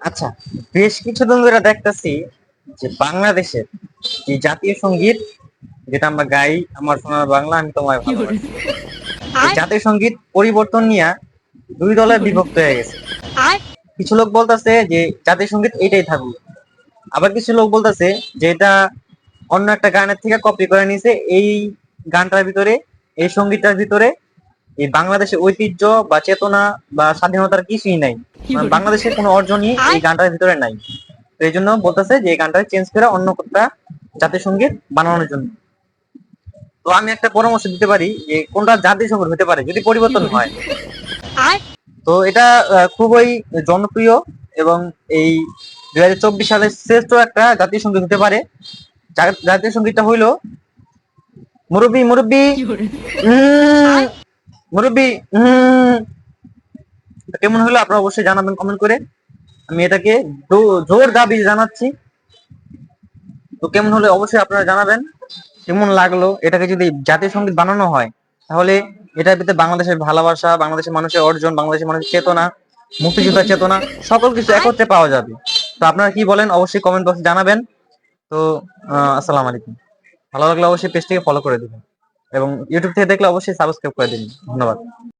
আচ্ছা বেশ কিছুদিন ধরে দেখতেছি যে বাংলাদেশের যে জাতীয় সংগীত যেটা আমরা গাই আমার সোনার বাংলা আমি তোমায় ভালোবাসি। জাতীয় সংগীত পরিবর্তন নিয়ে দুই দলে বিভক্ত হয়ে গেছে। কিছু লোক বলতেছে যে জাতীয় সংগীত এইটাই থাকুক। আবার কিছু লোক বলতেছে যে এটা অন্য একটা গানের থেকে কপি করে নিছে এই গানটার ভিতরে এই সঙ্গীতটার ভিতরে এই বাংলাদেশের ঐতিহ্য বা চেতনা বা স্বাধীনতার কিছুই নাই। বাংলাদেশের কোনো অর্জনই এই গানটার ভিতরে নাই। তো এই জন্য বলতেছে যে এই গানটা চেঞ্জ করে অন্য একটা জাতীয় সংগীত বানানোর জন্য। তো আমি একটা পরামর্শ দিতে পারি যে কোনটা জাতীয় সংগীত হতে পারে যদি পরিবর্তন হয়। তো এটা খুবই জনপ্রিয় এবং এই দুই হাজার চব্বিশ সালের শ্রেষ্ঠ একটা জাতীয় সংগীত হতে পারে। জাতীয় সঙ্গীতটা হইল মুরব্বী মুরব্বী। উম, মুরব্বী। কেমন হলো? আপনারা অবশ্যই জানাবেন কমেন্ট করে। আমি এটাকে জোর দাবি জানাচ্ছি। তো কেমন হলে? অবশ্যই আপনারা জানাবেন। কেমন লাগল? এটাকে যদি জাতীয় সংগীত বানানো হয় তাহলে এটার ভিতরে বাংলাদেশের ভালোবাসা বাংলাদেশের মানুষের অর্জন বাংলাদেশের মানুষের চেতনা মুক্তিযোদ্ধার চেতনা সকল কিছু একত্রে পাওয়া যাবে। তো আপনারা কি বলেন? অবশ্যই কমেন্ট বক্সে জানাবেন। তো আহ, আসসালামু আলাইকুম। ভালো লাগলে অবশ্যই পেজটিকে ফলো করে দিবেন। এবং ইউটিউব থেকে দেখলে অবশ্যই সাবস্ক্রাইব করে দিন। ধন্যবাদ।